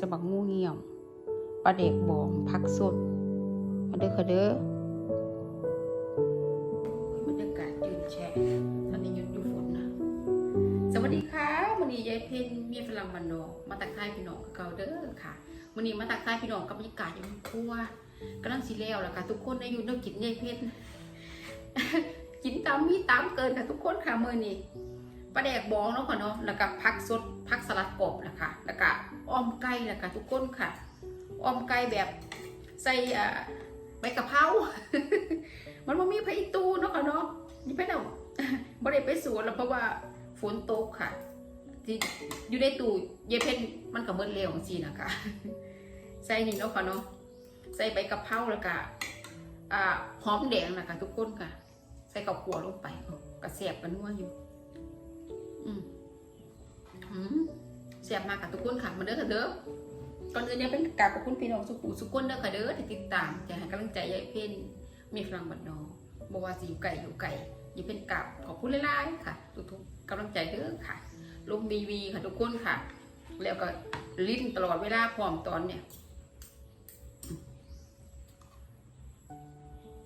สบักงูเหี่ยวปลาเด็กบองผักสดมาเด้อค่ะเด้อบรรยากาศยืนแช่ตอนนี้หยุดอยู่ฝนนะ สวัสดีค่ะวันนี้ยายเพ็ญเมียฝรั่งมันดอกมาตักทายพี่น้องกับเก่าเด้อค่ะวันนี้มาตักทายพี่น้องกับบรรยากาศยู่ในครัวกำลังสีแล้วล่ะค่ะทุกคนได้อยู่น้ำกินยายเพ็ญกินตามมีตามเกินค่ะทุกคนค่ะมื้อนี้ปลาแดกบองเนาะค่ะเนาะแล้วก็ผักสด ผักสลัดกรอบนะคะ แล้วก็อ้อมไก่แล้วค่ะทุกคนค่ะ อ้อมไก่แบบใส่ใบกะเพรามันบ่มีไผตูเนาะค่ะเนาะนี่ไปเอาบ่ได้ไปสวนแล้วเพราะว่าฝนตกค่ะที่อยู่ในตู้เยเพนมันก็เบิดเร็วสินะคะใส่นี่เนาะค่ะเนาะใส่ใบกะเพราแล้วก็หอมแดงนะคะทุกคนค่ะ ใส่กับขัวลงไปกระเสียบกันนัวอยู่ อืมอืม เสียบมากค่ะทุกคนค่ะมาเด้อค่ะเด้อก่อนอื่นเนี่ยเป็นกาบขอบคุณพี่น้องสุขุสุขคนเด้อค่ะเด้อที่ติดตามจะให้กำลังใจยายเพนมีฝรั่งบัดนองบอกว่าสิอยู่ไก่อยู่ไก่อย่เป็นกาบขอบคุณหลายๆค่ะทุกๆกำลังใจเด้อค่ะลงบีวีค่ะทุกคนค่ะ แล้วก็ลิ้นตลอดเวลาพร้อมตอนเนี่ย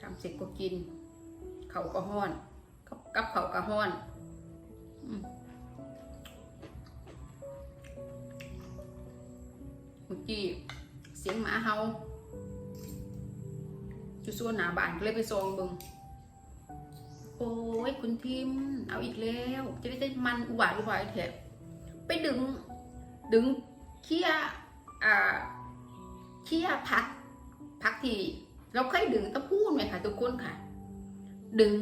ทำเสร็จก็กิน เขาก็ห้อน กับกับเขาก็ห้อน อืม เมื่อกี้เสียงหมาเห่าอยู่ส่วนหนาบ้านก็เลยไปซองบิงโอ้ยคุณทิม เอาอีกแล้ว จะได้ได้มันอุบาทอุบายแถบไปดึง ดึงเคี้ยอ่าเคี้ยพักพักทีเราเคยดึงตะพูนไหมคะทุกคนค่ะ ดึง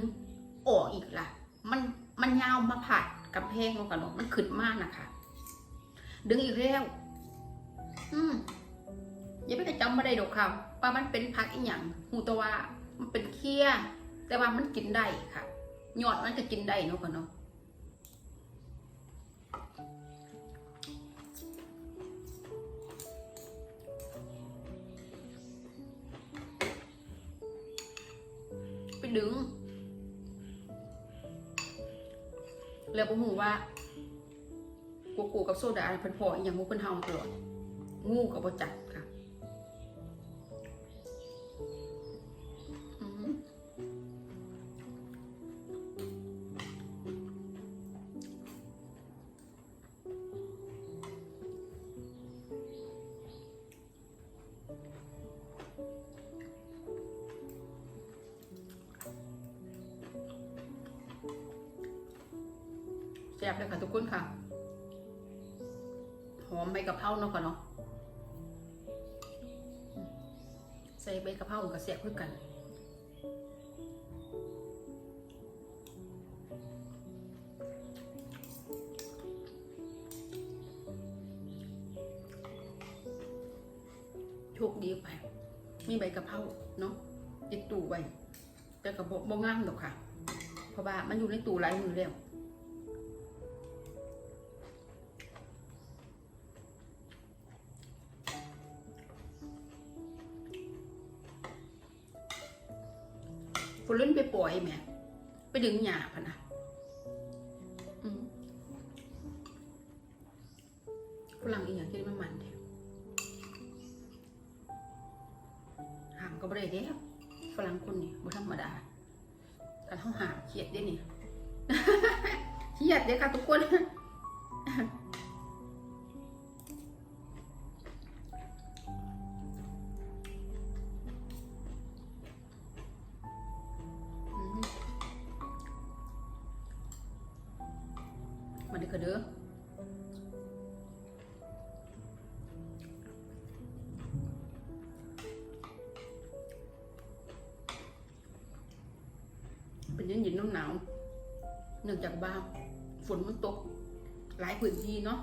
ออกอีกละมันมันยาวมาผัดกับแพงลงกันเนาะมันขึ้นมากนะคะ ดึงอีกแล้ว อืมอยังไม่ได้จำไม่ได้ดอกค่ะว่ามันเป็นผักอีหยังหูตัวว่ามันเป็นเคี้ยแต่ว่ามันกินได้ค่ะยอดมันจะกินได้เนาะกันเนาะไปดึงแล้วผมหูว่ากูกูกับโซดาเพิ่นพออหย่างงูเพิ่นเฮาตลอด งูกับบ่จัดค่ะแซ่บเลยค่ะทุกคนค่ะ หอมใบกะเพราเนาะค่ะเนาะ ใบกะเพรากับแซ่บคือกันโชคดีไป มีใบกะเพราเนาะติดตู้ไว้แต่กับบบ่งามหรอกค่ะ เพราะว่ามันอยู่ในตู้หลายมือแล้ว แม่ไปดึงหญ้าพะนะฝรั่งอีกอย่างที่มันมันเดียวหามก็บ่ได้เด้วฝรั่งคนนี้บ่ธรรมดาการเขาหามเครียดเด้นี่เครียดเด้ค่ะทุกคน เป็นเย็นเย็นๆหนาวๆเนื่องจากบ้านฝนมันตก หลายพื้นที่เนาะ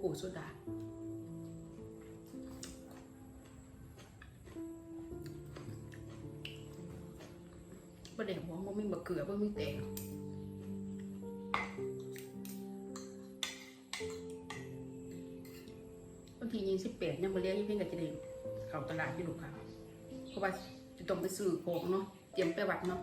โกโก้โซดา ประเดี๋ยวหัวมันมีมะเขือมันมีแตงวันที่ยี่สิบแปดยังมาเลี้ยงยี่เพ่งกับเจเดงเขาตลาดอยู่หลูกค้าเพราะว่าจะต้องไปซื้อของเนาะ เตรียมไปวัดเนาะ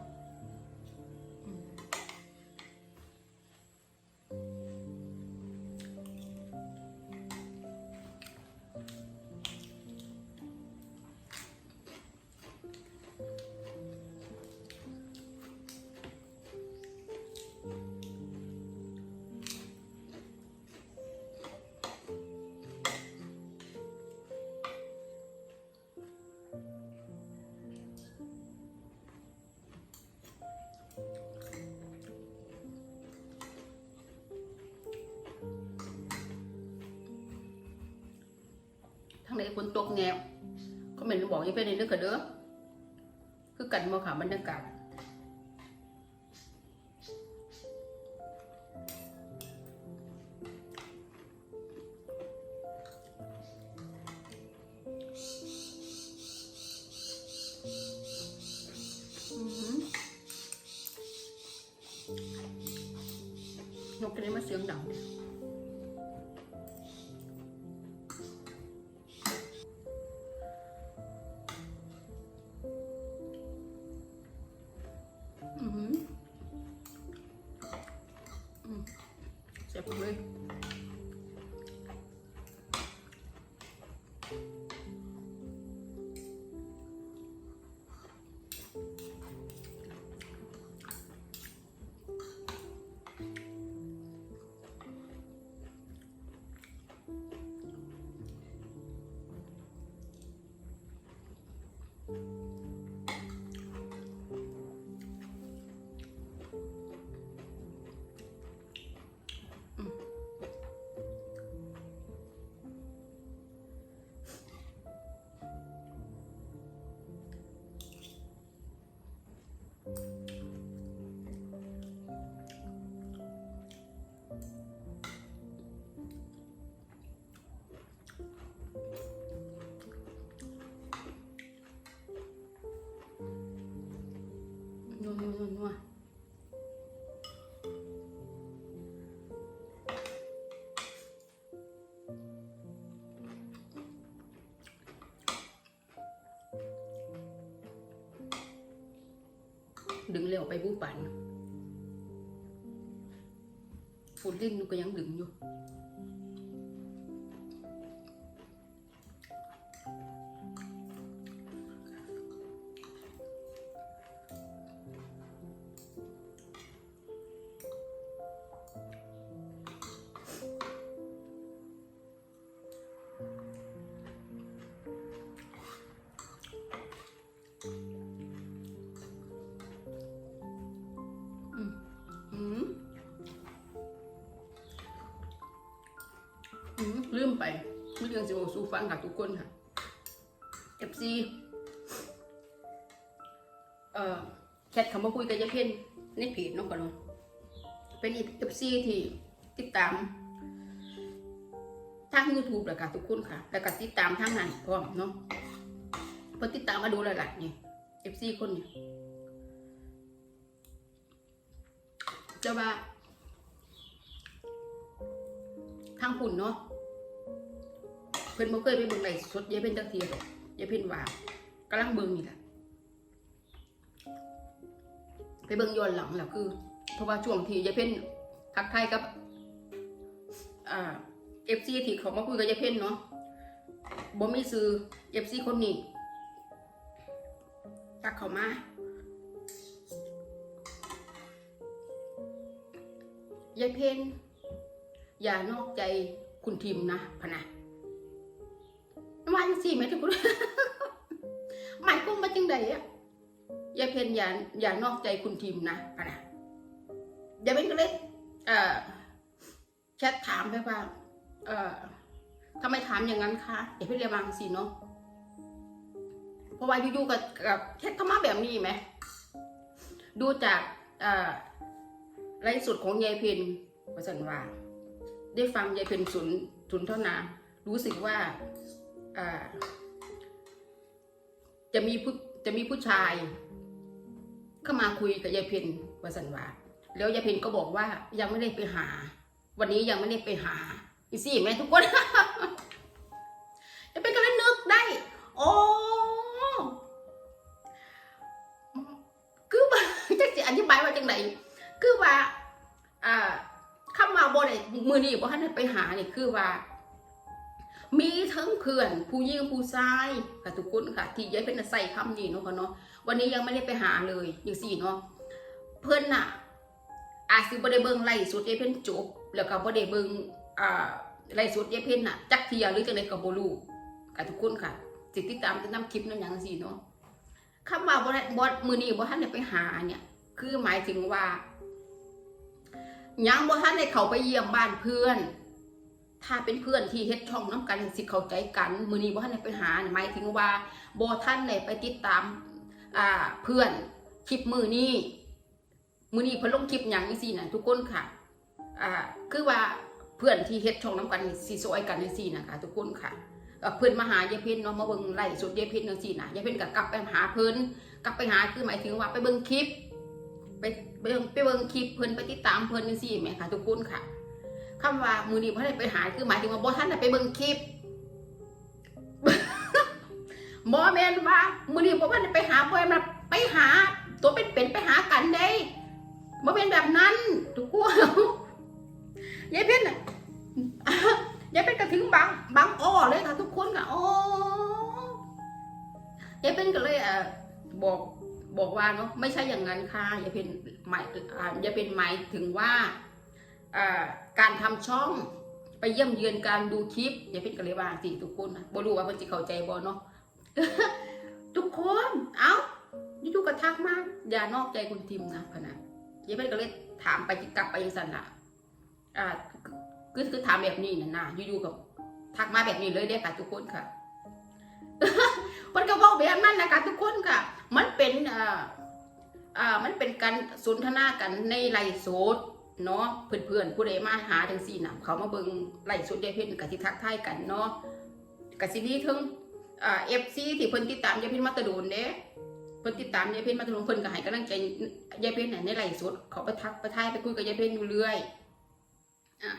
ทางไหนฝนตกแนวก็เหม็นบอกอยังเป็นในเรื่องกระเด้อคือกันมาค่ะบรรยากาศอื้อหือนกกระเด็นมาเสียงดัง อืมเสียบเลย นัวนัวนัวนัวดึงเร็วไปบู้ปันฝุ่นลิ้นก็ยังดึงอยู่ ลืมไปไม่เรื่องสิโอสู้ฟังค่ะทุกคนค่ะ FC เอ่อแชทคำว่าคุยกับยายเพ่นในเพจน้องก่อนเป็นอีก FC ที่ติดตามทาง YouTube แหละค่ะทุกคนค่ะ แล้วก็ติดตามทางนั้นพร้อมเนาะพอติดตามมาดูหลายๆนี่ FC คนนี้จะว่า ทางคุณเนาะ เพิ่นบ่เคยไปเบิ่งไลฟ์สดยายเพิ่นจักเทียดอกยายเพิ่นว่ากำลังเบิ่งนี่แหละไปเบิ่งย้อนหลังแล้วคือ เพราะว่าช่วงที่ยายเพิ่นทักทายกับ อ่า FC ที่เขามาคุยกับยายเพิ่นเนาะบ่มีซื้อ FC คนนี้ทักเขามายายเพนอย่านอกใจคุณทิมนะพนะ สี่ไหมทุกคนหมายความว่าจังใดอะยายเพนอย่าอย่านอกใจคุณทิมนะพะนะยายเพนก็เลยเอ่อแชทถามไปว่า เอ่อทำไมถามอย่างนั้นคะอย่าเพิ่งเรียกวางสิเนาะเพราะว่าอยู่ๆกับกับแชทเข้ามาแบบนี้ไหมดูจากเอ่อไลฟ์สดของยายเพนประสันว่า ได้ฟังยายเพนสุนสุนเท่านารู้สึกว่า จะมีผู้จะมีผู้ชาย เข้ามาคุยกับยายเพนประสันวาแล้วยายเพนก็บอกว่ายังไม่ได้ไปหา วันนี้ยังไม่ได้ไปหาอีซี่แม่ทุกคนยายเพนก็เลยนึกได้ โอ้คือว่าจะอธิบายว่าจังไหนคือว่า อ่าคำว่าบ่ได้มือนี้บ่ทันไปหานี่คือว่า มีทั้งเพื่อนผู้หญิงผู้ชายกับทุกคนค่ะ ที่ยายเป็นใส่คำนี้เนาะค่ะเนาะวันนี้ยังไม่ได้ไปหาเลยอย่างสี่เนาะเพื่อนน่ะ อาจสิบ่ได้เบิ่งไล่สุดยายเพิ่นจบ แล้วก็บ่ได้เบิ่งอ่าไล่สุดยายเพิ่นน่ะจักเทียหรือจังไดก็บ่รู้กับทุกคนค่ะสิติดตามติดตามคลิปนั้นอย่างสี่เนาะคำว่าบ่ได้บ่มื้อนี้บ่ทันได้ไปหาเนี่ย คือหมายถึงว่ายังบ่ทันได้เข้าไปเยี่ยมบ้านเพื่อน ถ้าเป็นเพื่อนที่เฮ็ดช่องน้ำกันสิเข้าใจกันมือนี้บ่ทันได้ไปหาหมายถึงว่าบ่ทันได้ไปติดตามเพื่อนคลิปมือนี้มือนี้เพิ่นลงคลิปหยังจังซี่น่ะทุกคนค่ะอ่าคือว่าเพื่อนที่เฮ็ดช่องน้ำกันสิซอยกันจังซี่นะคะทุกคนค่ะเอ่อนมาหายายเพ็ญเนาะมาเบิ่งไลฟ์สดยายเพ็ญจังซี่นะยายเพ็ญก็กลับไปหาเพิ่นกลับไปหาคือหมายถึงว่าไปเบิ่งคลิป ไปไปเบิ่งไปเบิ่งคลิปเพิ่นไปติดตามเพิ่นจังซี่แหมค่ะทุกคนค่ะ คำว่ามือนี้บ่ได้ไปหาคือหมายถึงว่าบ่ทันได้ไปเบิ่งคลิปบ่แม่นว่ามือนี้บ่ทันได้ไปหาบ่แม่นไปหา ตัวเป็นๆไปหากันเด้บ่เป็นแบบนั้นทุกคนยายเพ็ญน่ะยายเพ็ญก็ถึงบางบางอ้อเลยค่ะทุกคนค่ะอ๋อยายเพ็ญก็เลยเอ่อบอกบอกว่าเนาะไม่ใช่อย่างนั้นค่ะยายเพ็ญหมายอ่ายายเพ็ญหมายถึงว่า การทำช่องไปเยี่ยมเยือนการดูคลิปยายเพ็ญก็เลยว่าสิทุกคนนะบ่รู้ว่าเพิ่นสิเข้าใจบ่เนาะทุกคนเอ้าอยู่ๆก็ทักมาอย่านอกใจคุณทิมนะพนะยายเพ็ญก็เลยถามไปกลับไปยังสันละอ่าคือคือถามแบบนี้นะนะอยู่ๆกับทักมาแบบนี้เลยเด้ค่ะทุกคนค่ะมันก็บอกแบบนั้นนะคะทุกคนค่ะ มันเป็นอ่าอ่ามันเป็นการสนทนากันในไลฟ์สด เนาะเพื่อนๆผู้ใดมาหาจังซี่นะเขามาเบิงไลฟ์สดยายเพ็ญกับที่ทักทายกันเนาะกับสินี้ถึงเอ่า FC ที่เพิ่นติดตามยายเพ็ญมาตะโดนเด้เพิ่นติดตามยายเพ็ญมาตะโดนเพิ่นก็ให้กำลังใจยายเพ็ญน่ะในไลฟ์สดเขาไปทักไปทายไปคุยกับยายเพ็ญอยู่เรื่อยอะ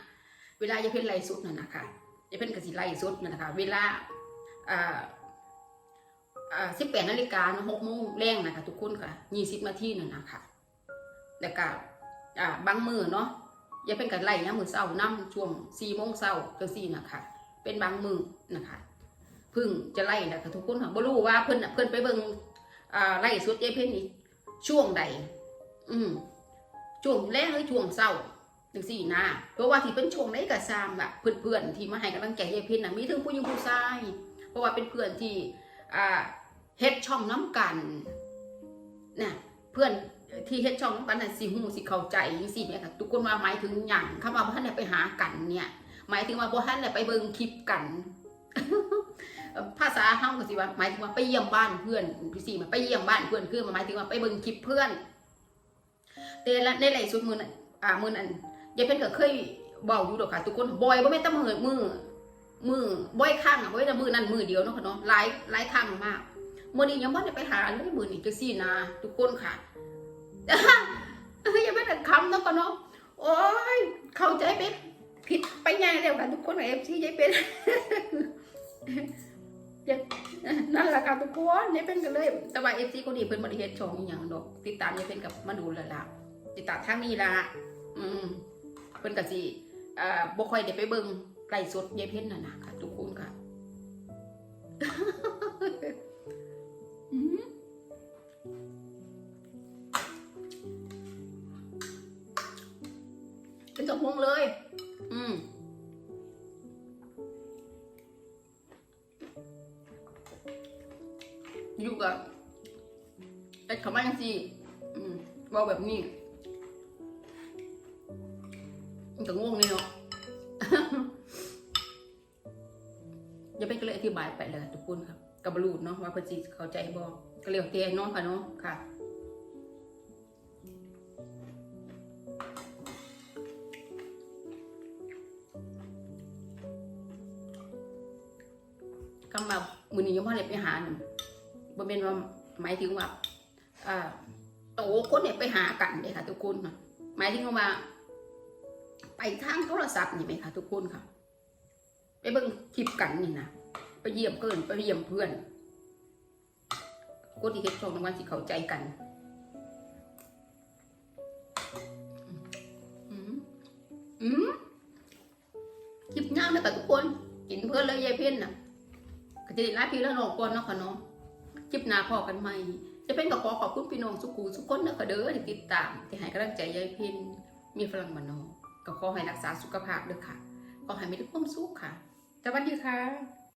เวลายายเพ็ญไล่สุดน่ะนะคะยายเพ็ญก็สิไล่สุดน่ะนะคะเวลาอ่าสิบแปดนาฬิกาหกโมงแรงนะคะทุกคนค่ะยี่สิบนาทีน่ะนะคะแล้วก็ อ่าบางมือเนาะยาเพ็ญก็ไล่นะมือเศร้านํช่วงสี่โมงเศร้าจังสี่นะคะเป็นบางมือนะคะเพึ่งจะไล่นะคะทุกคนค่ะบ่รู้ว่าเพิ่นน่ะเพิ่นไปเบิ่งอ่าไล่สุดยายเพ็ญนี่ช่วงใด อืมช่วงแรกหรือช่วงเศร้าจังสี่นะเพราะว่าที่เป็นช่วงไหนก็ซ้ำแบบเพื่อนๆที่มาให้กำลังใจยายเพ็ญนะมีทั้งผู้หญิงผู้ชาย เพราะว่าเป็นเพื่อนที่อ่าเฮ็ดช่องน้ำกันนะเพื่อน ที่เฮ็ดช่องน้ำกันน่ะสิหูสิเข้าใจสิเนี่ยค่ะทุกคนว่าหมายถึงหยังคำว่าบ่ทันได้ไปหากันเนี่ย หมายถึงว่าบ่ทันได้ไปเบิ่งคลิปกัน ภาษาเฮาก็สิว่าหมายถึงว่าไปเยี่ยมบ้านเพื่อนพี่สิมาไปเยี่ยมบ้านเพื่อนคือหมายถึงว่าไปเบิ่งคลิปเพื่อนแต่ละในไลฟ์สดมื้อนั้นอ่ามื้อนั้นยายเพ็ญก็เคยบอกอยู่ดอกค่ะทุกคนบ่อยบ่แม่นแต่มือมือมือบ่อยครั้งอะบ่แม่นแต่มือนั้นมือเดียวเนาะค่ะเนาะหลายหลายครั้งมากมื้อนี้ยังบ่ได้ไปหาเลยมื้อนี้จังซี่นะทุกคนค่ะ ยังไม่ได้คำนะก็เนาะโอ้ยเข้าใจไปผิดไปใหญ่แล้วค่ะทุกคนกับ FC ยายเป็นนั่นแหละค่ะทุกคนยายเป็นกันเลย แต่ว่า FC คนนี้เพิ่นบ่ได้เฮ็ดช่องอีหยังดอก ติดตามยายเป็นกับมาดูแล้วล่ะติดตามทางนี้ล่ะอืมเพิ่นก็สิเอ่อบ่ค่อยได้ไปเบิ่งไลฟ์สดยายเพ็ญน่ะนะค่ะทุกคนค่ะ นี่มันก็ง่วงนี่เนาะจะไปก็เลยอธิบายไปเลยทุกคนครับกับรูดเนาะว่าพอจีเขาใจบอกก็เรียกเตียน้องค่ะเนาะค่ะกำแบบมือนี้ยังพ่อเล็บไปหานบ่เป็นว่าหมายถึงว่าอ่า โตคนเนี่ยไปหากันเลยค่ะ ทุกคนค่ะหมายถึงว่าไปทางโทรศัพท์นี่ไหมคะทุกคนค่ะ ไปเบิ่งคลิปกันนี่นะไปเยี่ยมเกินไปเยี่ยมเพื่อนคนที่เฮ็ดช่องรางวัลที่เข้าใจกันอืมอืมคลิปยาวนะกับทุกคนกินเพื่อนเลยยายเพ่นน่ะก็จะได้ลาพี่แล้วนองก่อนเนาะค่ะเนาะคลิปหน้าพอกันใหม่ จะเป็นกับขอขอบคุณพี่น้องสุกูสุกคนนะคะเด้อที่ติดตาม ที่ให้กำลังใจยายพินมีพลังมานอก็ขอให้รักษาสุขภาพด้วยค่ะขอให้มีทุกความสุขค่ะสวัสดีค่ะ